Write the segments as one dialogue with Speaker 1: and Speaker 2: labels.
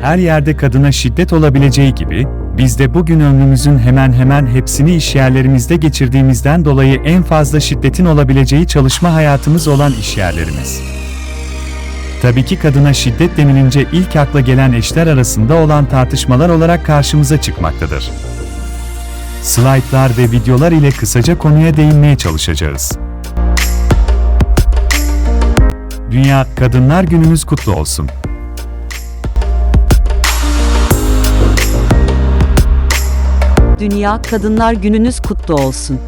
Speaker 1: Her yerde kadına şiddet olabileceği gibi, biz de bugün ömrümüzün hemen hemen hepsini işyerlerimizde geçirdiğimizden dolayı en fazla şiddetin olabileceği çalışma hayatımız olan işyerlerimiz. Tabii ki kadına şiddet denilince ilk akla gelen eşler arasında olan tartışmalar olarak karşımıza çıkmaktadır. Slaytlar ve videolar ile kısaca konuya değinmeye çalışacağız. Dünya Kadınlar Günümüz kutlu olsun.
Speaker 2: Dünya Kadınlar Gününüz kutlu olsun.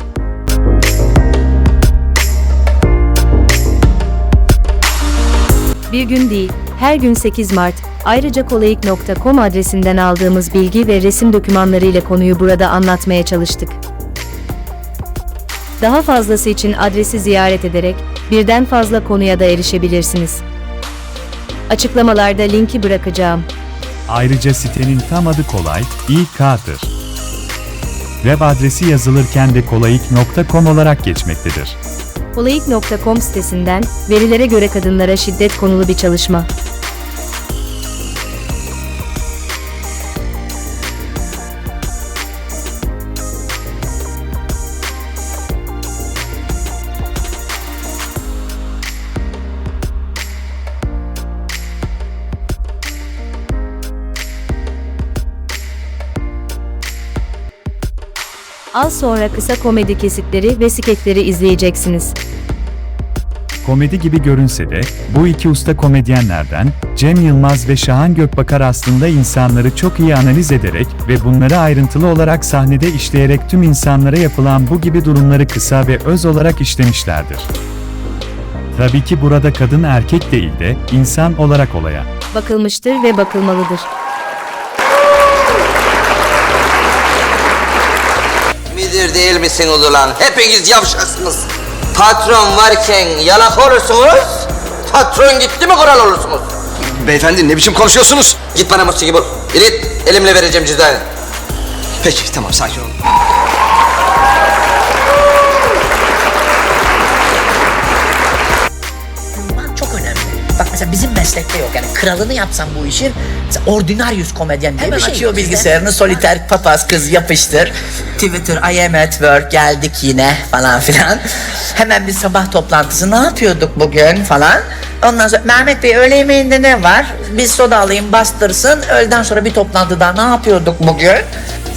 Speaker 3: Bir gün değil, her gün 8 Mart. Ayrıca kolayik.com adresinden aldığımız bilgi ve resim dokümanları ile konuyu burada anlatmaya çalıştık. Daha fazlası için adresi ziyaret ederek birden fazla konuya da erişebilirsiniz. Açıklamalarda linki bırakacağım.
Speaker 1: Ayrıca sitenin tam adı kolay, İK'dır. Web adresi yazılırken de kolayik.com olarak geçmektedir.
Speaker 3: Kolayik.com sitesinden verilere göre kadınlara şiddet konulu bir çalışma. Az sonra kısa komedi kesitleri ve sketleri izleyeceksiniz.
Speaker 1: Komedi gibi görünse de, bu iki usta komedyenlerden, Cem Yılmaz ve Şahan Gökbakar aslında insanları çok iyi analiz ederek ve bunları ayrıntılı olarak sahnede işleyerek tüm insanlara yapılan bu gibi durumları kısa ve öz olarak işlemişlerdir. Tabii ki burada kadın erkek değil de, insan olarak olaya.
Speaker 3: bakılmıştır ve bakılmalıdır.
Speaker 4: Midir değil misiniz ulan? Hepiniz yavşaksınız. Patron varken yalak olursunuz. Patron gitti mi kural olursunuz.
Speaker 5: Beyefendi ne biçim konuşuyorsunuz?
Speaker 4: Git bana musiki bul. Git elimle vereceğim cüzdanı.
Speaker 5: Peki tamam sakin olun.
Speaker 6: Mesela bizim meslekte yok yani kralını yapsam bu işin mesela ordinaryus komedyen diye
Speaker 7: Hemen
Speaker 6: bir şey
Speaker 7: açıyor
Speaker 6: bizde.
Speaker 7: bilgisayarını soliter papaz kız yapıştır. Twitter I am at work geldik yine falan filan. Hemen bir sabah toplantısı ne yapıyorduk bugün falan. Ondan sonra Mehmet Bey öğle yemeğinde ne var? Bir soda alayım bastırsın. Öğleden sonra bir toplantıda ne yapıyorduk bugün?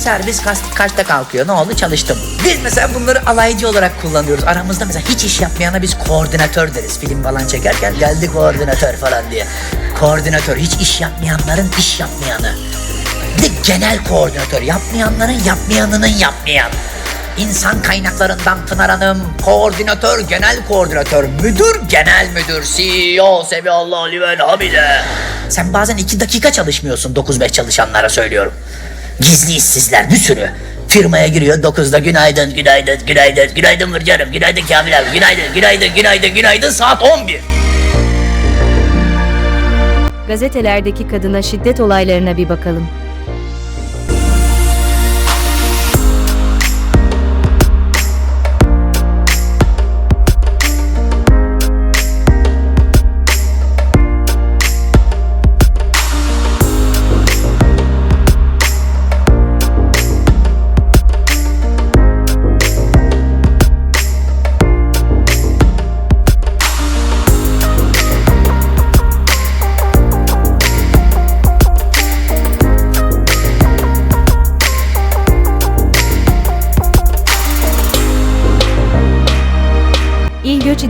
Speaker 7: Servis kaç, kaçta kalkıyor? Ne oldu? Çalıştım. Biz mesela bunları alaycı olarak kullanıyoruz. Aramızda mesela hiç iş yapmayana biz koordinatör deriz. Film falan çekerken geldi koordinatör falan diye. Koordinatör hiç iş yapmayanların iş yapmayanı. Bir de genel koordinatör. Yapmayanların yapmayanının yapmayan. İnsan kaynaklarından Pınar Hanım, koordinatör, genel koordinatör, müdür, genel müdür, CEO, Seviallah Livel Hamide. Sen bazen iki dakika çalışmıyorsun 9-5 çalışanlara söylüyorum. Gizli işsizler bir sürü. Firmaya giriyor 9'da günaydın, günaydın, günaydın, günaydın Mırcanım, günaydın Kamil abi, günaydın, günaydın, günaydın, günaydın saat 11.
Speaker 3: Gazetelerdeki kadına şiddet olaylarına bir bakalım.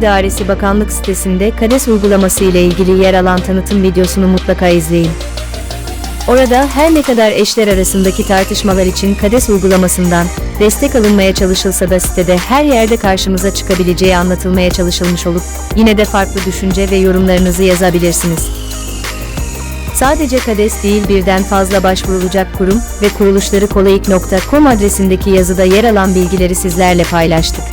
Speaker 3: İdaresi Bakanlık sitesinde KADES uygulaması ile ilgili yer alan tanıtım videosunu mutlaka izleyin. Orada her ne kadar eşler arasındaki tartışmalar için KADES uygulamasından destek alınmaya çalışılsa da sitede her yerde karşımıza çıkabileceği anlatılmaya çalışılmış olup yine de farklı düşünce ve yorumlarınızı yazabilirsiniz. Sadece KADES değil birden fazla başvurulacak kurum ve kuruluşları kolayik.com adresindeki yazıda yer alan bilgileri sizlerle paylaştık.